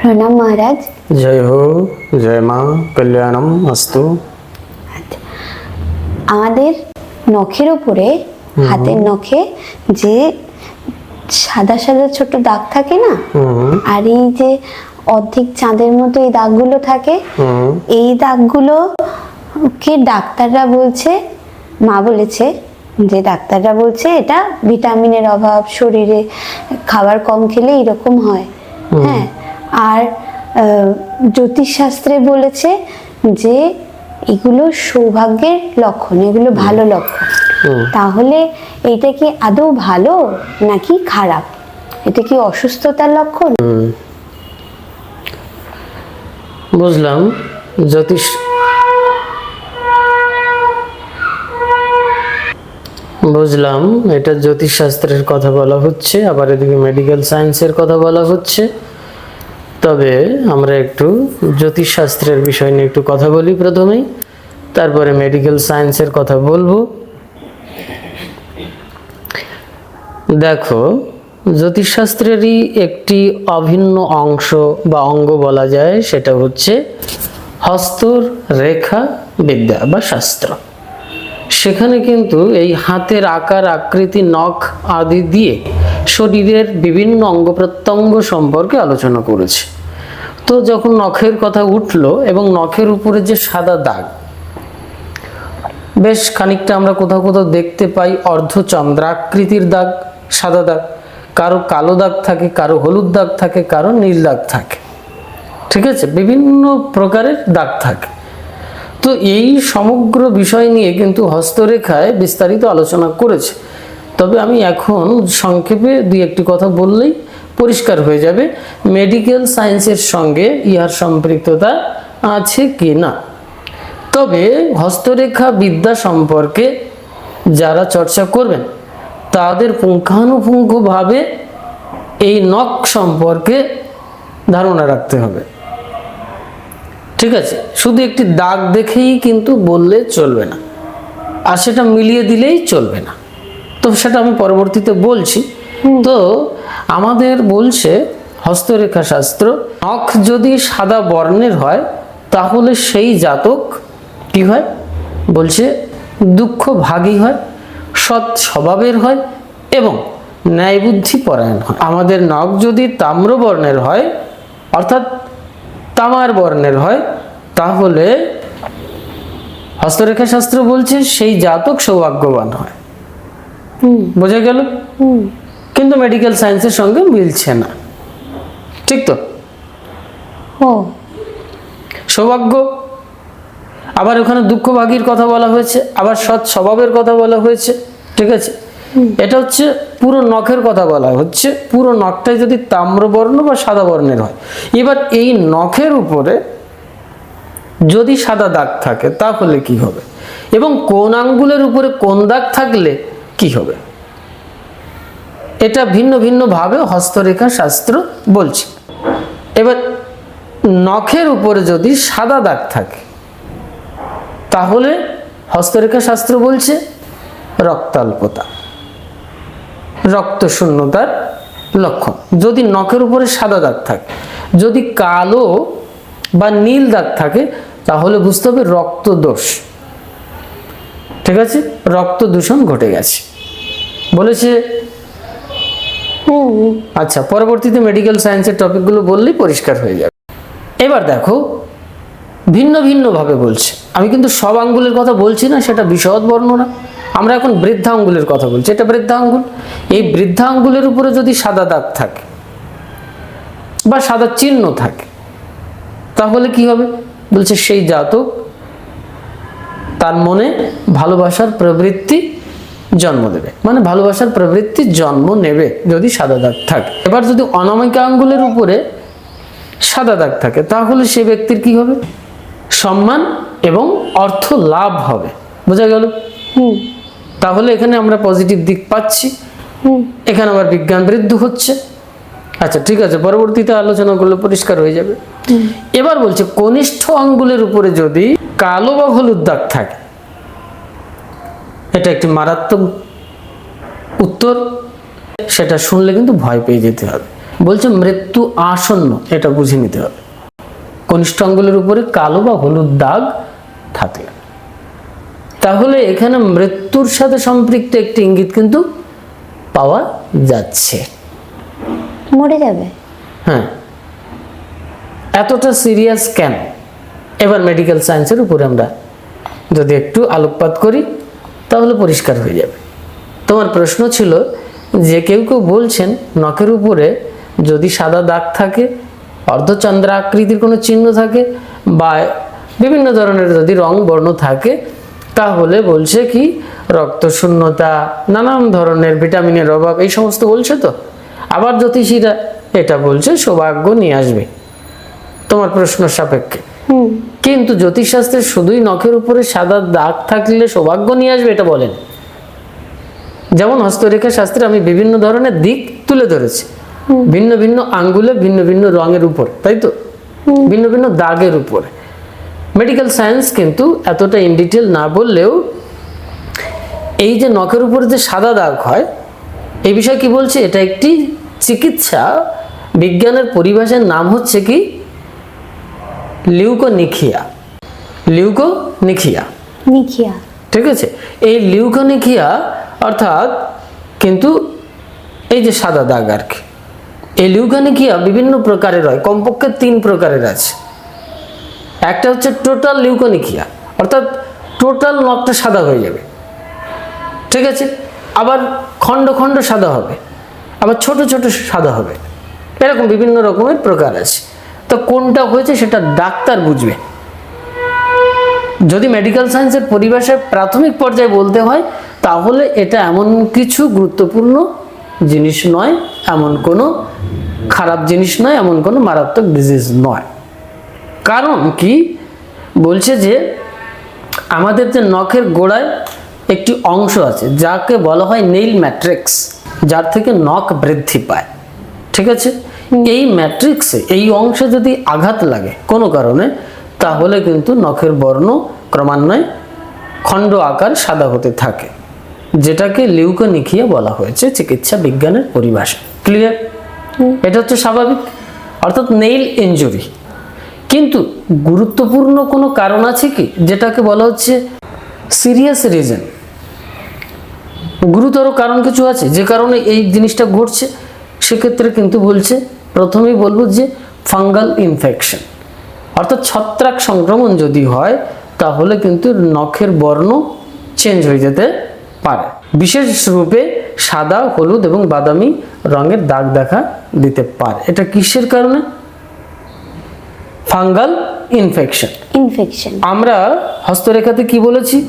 প্রণাম মহারাজ। জয় হো জয় মা কল্যাণম অস্তু আমাদের নখের উপরে হাতের নখে যে সাদা সাদা ছোট দাগ থাকে না আর এই যে অর্ধেক চাঁদের মতো এই দাগগুলো থাকে এই দাগগুলো কে ডাক্তাররা বলছে? মা বলেছে যে ডাক্তাররা বলছে এটা ভিটামিনের অভাব শরীরে খাবার কম খেলে এরকম হয়। হ্যাঁ আর জ্যোতিষশাস্ত্রে বলেছে যে এগুলো সৌভাগ্যের লক্ষণ এগুলো ভালো লক্ষণ। তাহলে এটা কি আদৌ ভালো নাকি খারাপ? এটা কি অসুস্থতার লক্ষণ? বুঝলাম। জ্যোতিষ বুঝলাম। এটা জ্যোতিষশাস্ত্রের কথা বলা হচ্ছে আবার এদিকে মেডিকেল সায়েন্সের কথা বলা হচ্ছে। তবে আমরা একটু জ্যোতিষশাস্ত্রের বিষয় নিয়ে একটু কথা বলি প্রথমেই তারপরে মেডিকেল সায়েন্সের কথা বলব। দেখো, জ্যোতিষশাস্ত্রেরই একটি অভিন্ন অংশ বা অঙ্গ বলা যায়, সেটা হচ্ছে হস্তর রেখা বিদ্যা বা শাস্ত্র। সেখানে কিন্তু এই হাতের আকার, আকৃতি, নখ আদি দিয়ে শরীরের বিভিন্ন অঙ্গ প্রত্যঙ্গ সম্পর্কে আলোচনা করেছে। তো যখন নখের কথা উঠল এবং নখের উপরে যে সাদা দাগ, বেশ খানিকটা আমরা কোথাও কোথাও দেখতে পাই অর্ধচন্দ্রাকৃতির দাগ, সাদা দাগ। কারও কালো দাগ থাকে, কারও হলুদ দাগ থাকে, কারও নীল দাগ থাকে। ঠিক আছে? বিভিন্ন প্রকারের দাগ থাকে। তো এই সমগ্র বিষয় নিয়ে কিন্তু হস্তরেখায় বিস্তারিত আলোচনা করেছে। তবে আমি এখন সংক্ষেপে দুই একটি কথা বললেই পরিষ্কার হয়ে যাবে মেডিকেল সায়েন্সের সঙ্গে ইহার সম্পৃক্ততা আছে কি না? তবে হস্তরেখা বিদ্যা সম্পর্কে যারা চর্চা করবেন, তাদের পুঙ্খানুপুঙ্খভাবে এই নখ সম্পর্কে ধারণা রাখতে হবে। ঠিক আছে? শুধু একটি দাগ দেখেই কিন্তু বললে চলবে না। আর সেটা মিলিয়ে দিলেই চলবে না। তো সেটা আমি পরবর্তীতে বলছি। তো আমাদের বলছে হস্তরেখা শাস্ত্র, নখ যদি সাদা বর্ণের হয়, তাহলে সেই জাতক কি হয়? বলছে দুঃখ ভাগী হয়, সৎ স্বভাবের হয় এবং ন্যায়বুদ্ধি পরায়ণ হয়। আমাদের নখ যদি তাম্র বর্ণের হয়, অর্থাৎ তামার বর্ণের হয়, তাহলে হস্তরেখা শাস্ত্র বলছে সেই জাতক সৌভাগ্যবান হয়। বোঝা গেল? কিন্তু মেডিকেল সায়েন্সের সঙ্গে মিলছে না। ঠিক তো? সৌভাগ্য। আবার ওখানে দুঃখভাগীর কথা বলা হয়েছে আবার সৎ স্বভাবের কথা বলা হয়েছে ঠিক আছে? এটা হচ্ছে পুরো নখের কথা বলা হচ্ছে পুরো নখটাই যদি তাম্রবর্ণ বা সাদা বর্ণের হয়। এবার এই নখের উপরে যদি সাদা দাগ থাকে তাহলে কি হবে? এবং কোন আঙ্গুলের উপরে কোন দাগ থাকলে কি হবে? এটা ভিন্ন ভিন্ন ভাবে হস্তরেখা শাস্ত্র বলছে। এবার নখের উপরে যদি সাদা দাগ থাকে, তাহলে হস্তরেখা শাস্ত্র বলছে রক্তাল্পতা রক্ত শূন্যতার লক্ষণ। যদি নখের উপরে সাদা দাগ থাকে, যদি কালো বা নীল দাগ থাকে, তাহলে বুঝতে হবে রক্ত দোষ ঠিক আছে? রক্ত দূষণ ঘটে গেছে। বলেছে আচ্ছা পরবর্তীতে মেডিকেল সায়েন্সের টপিকগুলো বললেই পরিষ্কার হয়ে যাবে। এবার দেখো ভিন্ন ভিন্নভাবে বলছে। আমি কিন্তু সব আঙ্গুলের কথা বলছি না সেটা বিশদ বর্ণনা আমরা এখন বৃদ্ধা আঙ্গুলের কথা বলছি। এটা বৃদ্ধা আঙ্গুল। এই বৃদ্ধা আঙ্গুলের উপরে যদি সাদা দাগ থাকে বা সাদা চিহ্ন থাকে তাহলে কি হবে? বলছে সেই জাতক তার মনে ভালোবাসার প্রবৃত্তি জন্ম দেবে। মানে ভালোবাসার প্রবৃত্তি জন্ম নেবে যদি সাদা দাগ থাকে। এবার যদি অনামিকা আঙ্গুলের উপরে সাদা দাগ থাকে তাহলে সে ব্যক্তির কি হবে? সম্মান এবং অর্থ লাভ হবে। বোঝা গেল? হুম। তাহলে এখানে আমরা পজিটিভ দিক পাচ্ছি। হুম। এখানে আবার বিজ্ঞান বৃদ্ধি হচ্ছে। আচ্ছা ঠিক আছে পরবর্তীতে আলোচনা করলে পরিষ্কার হয়ে যাবে। এবার বলছে কনিষ্ঠ আঙ্গুলের উপরে যদি কালো বা হলুদ দাগ থাকে? এটা একটি মারাত্মক উত্তর। সেটা শুনলে কিন্তু ভয় পেয়ে যেতে হবে। বলছে মৃত্যু আসন্ন এটা বুঝে নিতে হবে। কনিষ্ঠ আঙ্গুলের উপরে কালো বা হলুদ দাগ থাকলে। তাহলে এখানে মৃত্যুর সাথে সম্পৃক্ত একটি ইঙ্গিত কিন্তু পাওয়া যাচ্ছে। মরে যাবে। হ্যাঁ। এতটা সিরিয়াস কেন? এবার মেডিকেল সায়েন্সের উপরে আমরা যদি একটু আলোকপাত করি, তাহলে পরিষ্কার হয়ে যাবে। তোমার প্রশ্ন ছিল যে কেউ কেউ বলছেন নখের উপরে যদি সাদা দাগ থাকে অর্ধচন্দ্র আকৃতির কোনো চিহ্ন থাকে বা বিভিন্ন ধরনের যদি রং বর্ণ থাকে, তাহলে বলছে কি রক্তশূন্যতা নানান ধরনের ভিটামিনের অভাব, এই সমস্ত বলছে তো? আবার জ্যোতিষীরা এটা বলছে, সৌভাগ্য নিয়ে আসবে। তোমার প্রশ্ন সাপেক্ষে। কিন্তু জ্যোতিষশাস্ত্রে শুধুই নখের উপরে সাদা দাগ থাকলে সৌভাগ্য নিয়ে আসবে এটা বলেন। যেমন হস্তরেখা শাস্ত্রে আমি বিভিন্ন ধরনের দিক তুলে ধরেছি। ভিন্ন ভিন্ন আঙ্গুলে ভিন্ন ভিন্ন রঙের উপর তাই তো? ভিন্ন ভিন্ন দাগের উপরে। মেডিকেল সায়েন্স কিন্তু এতটা ইন ডিটেল না বললেও এই যে নখের উপরে যে সাদা দাগ হয় এই বিষয়ে কি বলছে? এটা একটি চিকিৎসা। বিজ্ঞানের পরিভাষার নাম হচ্ছে কি? লিউকোনিখিয়া লিউকোনিখিয়া নিখিয়া। ঠিক আছে? এই লিউকোনিখিয়া অর্থাৎ কিন্তু এই যে সাদা দাগ আর কি এই লিউকোনিখিয়া বিভিন্ন প্রকারের হয় কমপক্ষে তিন প্রকারের আছে। একটা হচ্ছে টোটাল লিউকোনিখিয়া অর্থাৎ টোটাল নখটা সাদা হয়ে যাবে। ঠিক আছে? আবার খণ্ড খণ্ড সাদা হবে আবার ছোট ছোট সাদা হবে। এরকম বিভিন্ন রকমের প্রকার আছে। তো কোনটা হয়েছে সেটা ডাক্তার বুঝবে। যদি মেডিকেল সায়েন্সের পরিভাষায় প্রাথমিক পর্যায়ে বলতে হয়, তাহলে এটা এমন কিছু গুরুত্বপূর্ণ জিনিস নয়, এমন কোনো খারাপ জিনিস নয়, এমন কোনো মারাত্মক ডিজিজ নয়। কারণ কি? বলছে যে আমাদের যে নখের গোড়ায় একটি অংশ আছে, যাকে বলা হয় নেইল ম্যাট্রিক্স যার থেকে নখ বৃদ্ধি পায়। ঠিক আছে? এই ম্যাট্রিক্সে এই অংশে যদি আঘাত লাগে কোনো কারণে তাহলে কিন্তু নখের বর্ণ ক্রমান্বয়ে খণ্ড আকার সাদা হতে থাকে যেটাকে লিউকোনিখিয়া বলা হয়েছে চিকিৎসা বিজ্ঞানের পরিভাষা ক্লিয়ার এটা হচ্ছে স্বাভাবিক। অর্থাৎ নেইল ইনজুরি কিন্তু গুরুত্বপূর্ণ কোনো কারণ আছে কি? যেটাকে বলা হচ্ছে সিরিয়াস রিজন গুরুতর কারণ কিছু আছে? যে কারণে এই জিনিসটা ঘটছে সেক্ষেত্রে কিন্তু বলছে প্রথমেই বলব যে ফাঙ্গাল ইনফেকশন। অর্থাৎ ছত্রাক সংক্রমণ যদি হয় তাহলে কিন্তু নখের বর্ণ চেঞ্জ হয়ে যেতে পারে। বিশেষ রূপে সাদা হলুদ এবং বাদামি রঙের দাগ দেখা দিতে পারে। এটা কিসের কারণে? Fungal infection. ইনফেকশন আমরা হস্তরেখাতে কি বলেছি?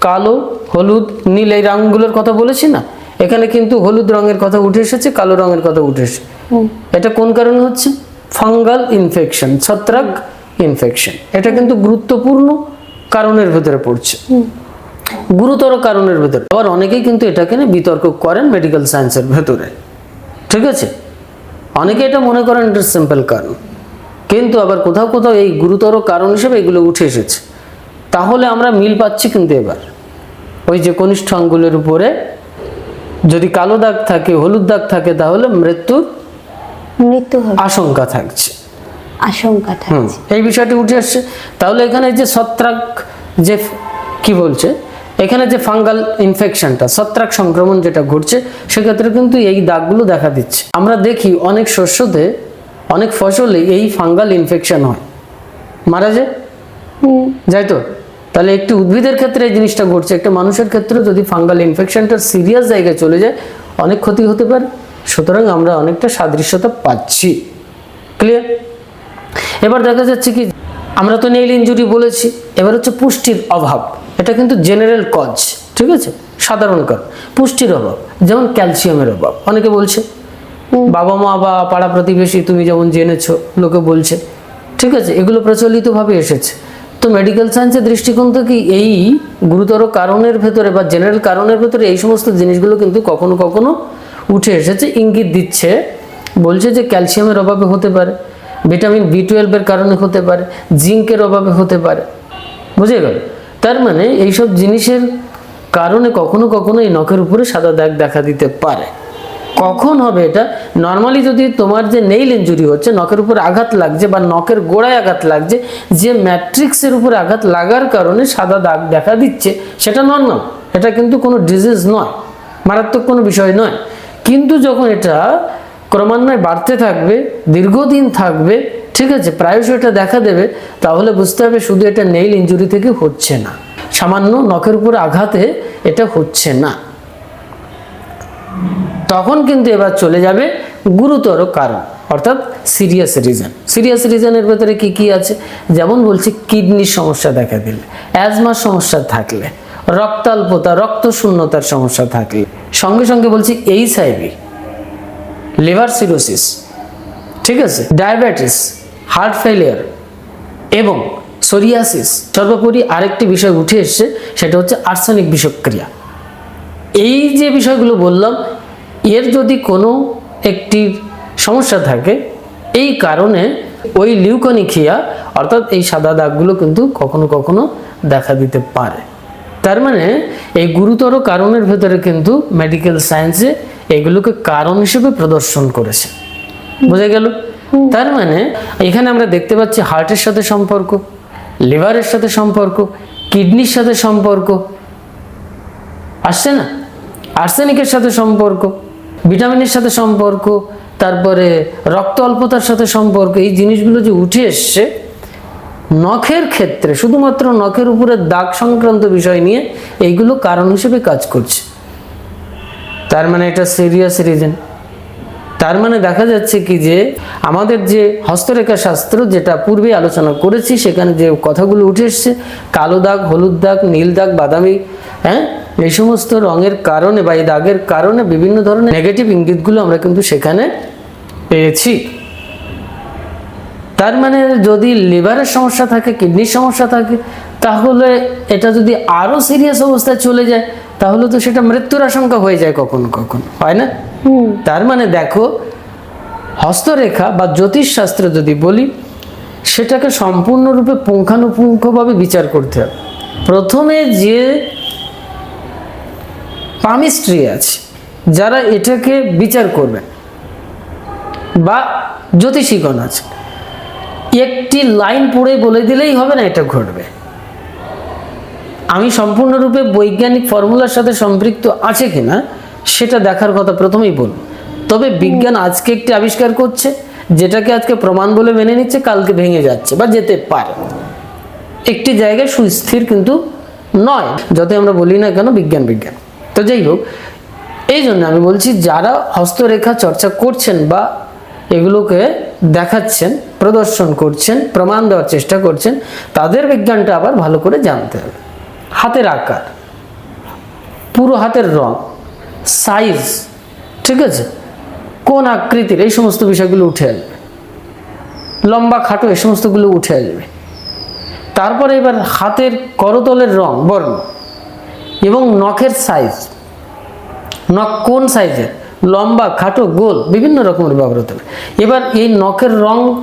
কালো হলুদ নীল এই রঙগুলোর কথা বলেছি না? এখানে কিন্তু হলুদ রঙের কথা উঠে এসেছে কালো রঙের কথা উঠে এসেছে। এটা কোন কারণে হচ্ছে? ফাঙ্গাল ইনফেকশন ছত্রাক ইনফেকশন। এটা কিন্তু গুরুত্বপূর্ণ কারণের ভেতরে পড়ছে। গুরুতর কারণের ভেতরে। আবার অনেকেই কিন্তু এটাকে নিয়ে বিতর্ক করেন মেডিকেল সায়েন্সের ভেতরে। ঠিক আছে? অনেকে এটা মনে করেন এটা সিম্পল কারণ। কিন্তু আবার কোথাও কোথাও এই গুরুতর কারণ হিসেবে এগুলো উঠে এসেছে। তাহলে আমরা মিল পাচ্ছি কিন্তু এবার। ওই যে কনিষ্ঠ আঙ্গুলের উপরে যদি কালো দাগ থাকে হলুদ দাগ থাকে তাহলে মৃত্যুর মৃত্যু আশঙ্কা থাকছে। আশঙ্কা থাকছে। এই বিষয়টি উঠে আসছে। তাহলে এখানে যে ছত্রাক যে কি বলছে? এখানে যে ফাঙ্গাল ইনফেকশনটা ছত্রাক সংক্রমণ যেটা ঘটছে সেক্ষেত্রে কিন্তু এই দাগগুলো দেখা দিচ্ছে। আমরা দেখি অনেক শস্যতে অনেক ফসলে এই ফাঙ্গাল ইনফেকশন হয়। মারা যায়? যাই তো? তাহলে একটি উদ্ভিদের ক্ষেত্রে এই জিনিসটা ঘটছে। একটা মানুষের ক্ষেত্রে যদি ফাঙ্গাল ইনফেকশনটা সিরিয়াস জায়গায় চলে যায় অনেক ক্ষতি হতে পারে। সুতরাং আমরা অনেকটা সাদৃশ্যতা পাচ্ছি। ক্লিয়ার এবার দেখা যাচ্ছে কি আমরা তো নেইল ইনজুরি বলেছি। এবার হচ্ছে পুষ্টির অভাব। এটা কিন্তু জেনারেল কজ ঠিক আছে? সাধারণ কারণ পুষ্টির অভাব যেমন ক্যালসিয়ামের অভাব। অনেকে বলছে বাবা মা বা পাড়া প্রতিবেশী তুমি যেমন জেনেছো লোকে বলছে ঠিক আছে? এগুলো প্রচলিতভাবে এসেছে। তো মেডিকেল সায়েন্সের দৃষ্টিকোণ থেকে এই গুরুতর কারণের ভেতরে বা জেনারেল কারণের ভেতরে এই সমস্ত জিনিসগুলো কিন্তু কখনো কখনো উঠে এসেছে, ইঙ্গিত দিচ্ছে। বলছে যে ক্যালসিয়ামের অভাবে হতে পারে ভিটামিন বি টুয়েলভের কারণে হতে পারে জিঙ্কের অভাবে হতে পারে। বুঝে গেল? তার মানে এইসব জিনিসের কারণে কখনো কখনো এই নখের উপরে সাদা দাগ দেখা দিতে পারে। কখন হবে এটা? নর্মালি যদি তোমার যে নেইল ইঞ্জুরি হচ্ছে, নখের উপর আঘাত লাগছে বা নখের গোড়ায় আঘাত লাগছে, যে ম্যাট্রিক্সের উপর আঘাত লাগার কারণে সাদা দাগ দেখা দিচ্ছে, সেটা নর্মাল এটা কিন্তু কোনো ডিজিজ নয়, মারাত্মক কোনো বিষয় নয়। কিন্তু যখন এটা ক্রমান্বয়ে বাড়তে থাকবে, দীর্ঘদিন থাকবে, ঠিক আছে, প্রায়শই এটা দেখা দেবে, তাহলে বুঝতে হবে শুধু এটা নেইল ইঞ্জুরি থেকে হচ্ছে না। সামান্য নখের উপর আঘাতে এটা হচ্ছে না। তখন কিন্তু এবার চলে যাবে গুরুতর কারণ, অর্থাৎ সিরিয়াস রিজন সিরিয়াস রিজনের ভেতরে কি কি আছে? যেমন বলছি কিডনির সমস্যা দেখা দিলে অ্যাজমার সমস্যা থাকলে, রক্তাল্পতা রক্ত শূন্যতার সমস্যা থাকলে। সঙ্গে সঙ্গে বলছি এইচ আইভি লিভার সিরোসিস ঠিক আছে? ডায়াবেটিস হার্ট ফেলিয়ার এবং সোরিয়াসিস সর্বোপরি আরেকটি বিষয় উঠে এসছে, সেটা হচ্ছে আর্সেনিক বিষক্রিয়া। এই যে বিষয়গুলো বললাম এর যদি কোনো একটি সমস্যা থাকে, এই কারণে ওই লিউকোনিখিয়া, অর্থাৎ এই সাদা দাগগুলো কিন্তু কখনো কখনো দেখা দিতে পারে। তার মানে এই গুরুতর কারণের ভেতরে কিন্তু মেডিকেল সায়েন্সে এগুলোকে কারণ হিসেবে প্রদর্শন করেছে। বোঝা গেল? তার মানে এখানে আমরা দেখতে পাচ্ছি হার্টের সাথে সম্পর্ক লিভারের সাথে সম্পর্ক কিডনির সাথে সম্পর্ক। আসছে না? আর্সেনিকের সাথে সম্পর্ক। ভিটামিনের সাথে সম্পর্ক, তারপরে রক্ত অল্পতার সাথে সম্পর্ক, এই জিনিসগুলো যে উঠে এসছে, নখের ক্ষেত্রে, শুধুমাত্র নখের উপরে দাগ সংক্রান্ত বিষয় নিয়ে এইগুলো কারণ হিসেবে কাজ করছে। তার মানে এটা সিরিয়াস রিজন তার মানে দেখা যাচ্ছে কি যে, আমাদের যে হস্তরেখা শাস্ত্র যেটা পূর্বে আলোচনা করেছি, সেখানে যে কথাগুলো উঠে এসছে, কালো দাগ, হলুদ দাগ, নীল দাগ, বাদামি হ্যাঁ? এই সমস্ত রঙের কারণে বা এই দাগের কারণে বিভিন্ন ধরনের নেগেটিভ ইঙ্গিতগুলো আমরা কিন্তু সেখানে পেয়েছি। তার মানে যদি লিভারের সমস্যা থাকে কিডনির সমস্যা থাকে তাহলে এটা যদি আরও সিরিয়াস অবস্থায় চলে যায় তাহলে তো সেটা মৃত্যুর আশঙ্কা হয়ে যায় কখনো কখনো হয় না? তার মানে দেখো হস্তরেখা বা জ্যোতিষশাস্ত্র যদি বলি সেটাকে সম্পূর্ণরূপে পুঙ্খানুপুঙ্খভাবে বিচার করতে হবে। প্রথমে যে পামিস্ট্রি আছে, যারা এটাকে বিচার করবে বা জ্যোতিষীগণ আছে। একটি লাইন পড়ে বলে দিলেই হবে না, এটা ঘটবে। আমি সম্পূর্ণরূপে বৈজ্ঞানিক ফর্মুলার সাথে সম্পৃক্ত আছে কিনা, সেটা দেখার কথা প্রথমেই বলব। তবে বিজ্ঞান আজকে একটি আবিষ্কার করছে, যেটাকে আজকে প্রমাণ বলে মেনে নিচ্ছে, কালকে ভেঙে যাচ্ছে বা যেতে পারে। একটি জায়গায় সুস্থির কিন্তু নয়, যতই আমরা বলি না কেন বিজ্ঞান বিজ্ঞান। তো যাই হোক, এই জন্য আমি বলছি, যারা হস্তরেখা চর্চা করছেন বা এগুলোকে দেখাচ্ছেন, প্রদর্শন করছেন, প্রমাণ দেওয়ার চেষ্টা করছেন, তাদের বিজ্ঞানটা আবার ভালো করে জানতে হবে। হাতের আকার, পুরো হাতের রং সাইজ ঠিক আছে? কোন আকৃতির, এই সমস্ত বিষয়গুলো উঠে আসবে। লম্বা খাটো, এই সমস্তগুলো উঠে আসবে। তারপরে এবার হাতের করতলের রং, বর্ণ। এবং নখের সাইজ নখ কোন সাইজের লম্বা, খাটো, গোল, বিভিন্ন রকমের ব্যবহার হতে পারে। এবার এই নখের রং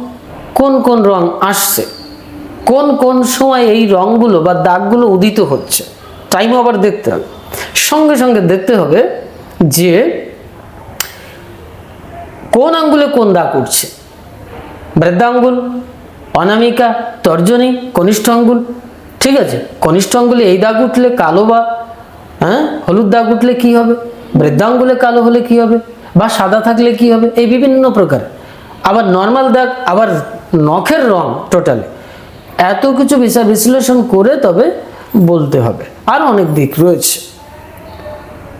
কোন কোন রং আসছে? কোন কোন সময় এই রংগুলো বা দাগগুলো উদিত হচ্ছে? টাইম আবার দেখতে হবে। সঙ্গে সঙ্গে দেখতে হবে যে কোন আঙ্গুলে কোন দাগ উঠছে? বৃদ্ধাঙ্গুল, অনামিকা, তর্জনী, কনিষ্ঠ আঙ্গুল। ঠিক আছে? কনিষ্ঠ আঙ্গুলে এই দাগ উঠলে কালো বা হ্যাঁ? হলুদ দাগ উঠলে কি হবে? বৃদ্ধাঙ্গুলে কালো হলে কি হবে? বা সাদা থাকলে কি হবে? এই বিভিন্ন প্রকার। আবার নর্মাল দাগ, আবার নখের রং টোটালি এত কিছু বিচার বিশ্লেষণ করে তবে বলতে হবে। আর অনেক দিক রয়েছে।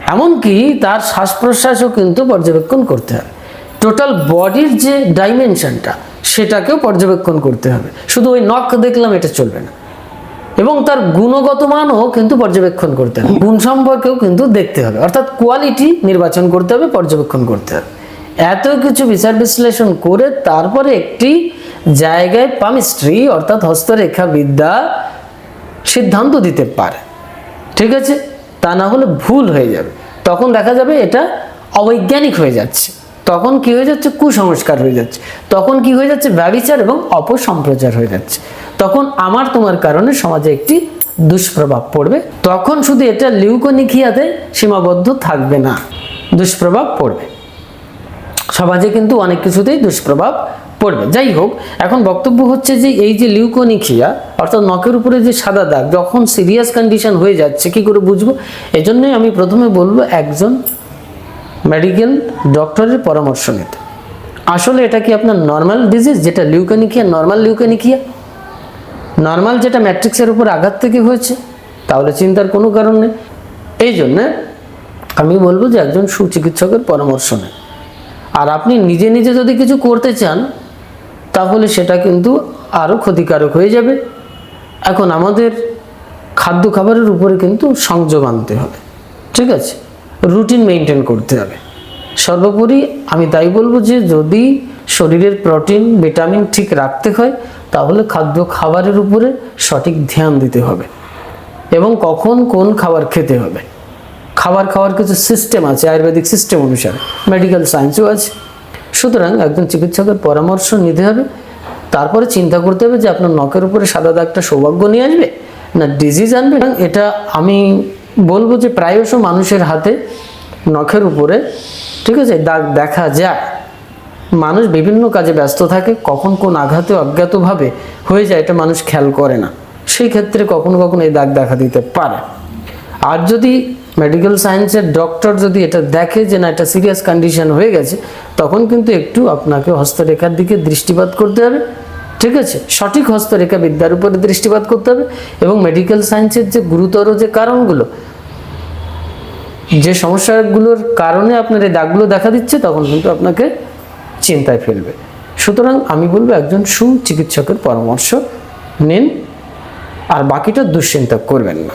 এমনকি তার শ্বাস প্রশ্বাসও কিন্তু পর্যবেক্ষণ করতে হবে। টোটাল বডির যে ডাইমেনশনটা সেটাকেও পর্যবেক্ষণ করতে হবে। শুধু ওই নখ দেখলাম, এটা চলবে না। এবং তার গুণগত মানও কিন্তু পর্যবেক্ষণ করতে হবে। গুণ সম্পর্কেও কিন্তু দেখতে হবে। অর্থাৎ কোয়ালিটি নির্বাচন করতে হবে পর্যবেক্ষণ করতে হবে। এত কিছু বিচার বিশ্লেষণ করে তারপরে একটি জায়গায় পামিস্ট্রি অর্থাৎ হস্তরেখা বিদ্যা সিদ্ধান্ত দিতে পারে। ঠিক আছে? তা না হলে ভুল হয়ে যাবে। তখন দেখা যাবে এটা অবৈজ্ঞানিক হয়ে যাচ্ছে। তখন কি হয়ে যাচ্ছে? কুসংস্কার হয়ে যাচ্ছে। তখন কি হয়ে যাচ্ছে? ব্যবিচার এবং অপসম্প্রচার হয়ে যাচ্ছে। তখন আমার তোমার কারণে সমাজে একটি দুষ্প্রভাব পড়বে। তখন শুধু এটা লিউকোনিখিয়াতে সীমাবদ্ধ থাকবে না। দুষ্প্রভাব পড়বে। সমাজে কিন্তু অনেক কিছুতেই দুষ্প্রভাব পড়বে। যাই হোক, এখন বক্তব্য হচ্ছে যে এই যে লিউকোনিখিয়া অর্থাৎ নখের উপরে যে সাদা দাগ, যখন সিরিয়াস কন্ডিশন হয়ে যাচ্ছে, কি করে বুঝব? এজন্যই আমি প্রথমে বলব একজন মেডিকেল ডক্টরের পরামর্শ নিতে। আসলে এটা কি আপনার নর্মাল ডিজিজ যেটা লিউকেনিকিয়া নর্মাল লিউকেনিকিয়া নর্মাল যেটা ম্যাট্রিক্সের উপর আঘাত থেকে হয়েছে, তাহলে চিন্তার কোনো কারণ নেই। এই জন্যে আমি বলব যে একজন সুচিকিৎসকের পরামর্শ নেন। আর আপনি নিজে নিজে যদি কিছু করতে চান, তাহলে সেটা কিন্তু আরও ক্ষতিকারক হয়ে যাবে। এখন আমাদের খাদ্য খাবারের উপরে কিন্তু সংযোগ আনতে হবে। ঠিক আছে? রুটিন মেনটেন করতে হবে। সর্বোপরি আমি তাই বলব যে যদি শরীরের প্রোটিন ভিটামিন ঠিক রাখতে হয়, তাহলে খাদ্য খাবারের উপরে সঠিক ধ্যান দিতে হবে এবং কখন কোন খাবার খেতে হবে। খাবার খাওয়ার কিছু সিস্টেম আছে, আয়ুর্বেদিক সিস্টেম অনুসারে মেডিকেল সায়েন্সও আছে। সুতরাং একজন চিকিৎসকের পরামর্শ নিতে হবে। তারপরে চিন্তা করতে হবে যে আপনার নখের উপরে সাদা দাগটা সৌভাগ্য নিয়ে আসবে না ডিজিজ আনবে। এটা আমি বলব যে প্রায়শ মানুষের হাতে নখের উপরে, ঠিক আছে, দাগ দেখা যায়। মানুষ বিভিন্ন কাজে ব্যস্ত থাকে, কখন কোন আঘাতে অজ্ঞাতভাবে হয়ে যায় এটা মানুষ খেয়াল করে না। সেই ক্ষেত্রে কখনো কখনো এই দাগ দেখা দিতে পারে। আর যদি মেডিকেল সায়েন্সের ডক্টর যদি এটা দেখে যে না, এটা সিরিয়াস কন্ডিশন হয়ে গেছে, তখন কিন্তু একটু আপনাকে হস্তরেখার দিকে দৃষ্টিপাত করতে হবে। ঠিক আছে? সঠিক হস্তরেখা বিদ্যার উপরে দৃষ্টিপাত করতে হবে এবং মেডিকেল সায়েন্সের যে গুরুতর যে কারণগুলো, যে সমস্যাগুলোর কারণে আপনার এই দাগগুলো দেখা দিচ্ছে, তখন কিন্তু আপনাকে চিন্তায় ফেলবে। সুতরাং আমি বলব একজন সুচিকিৎসকের পরামর্শ নিন, আর বাকিটা দুশ্চিন্তা করবেন না।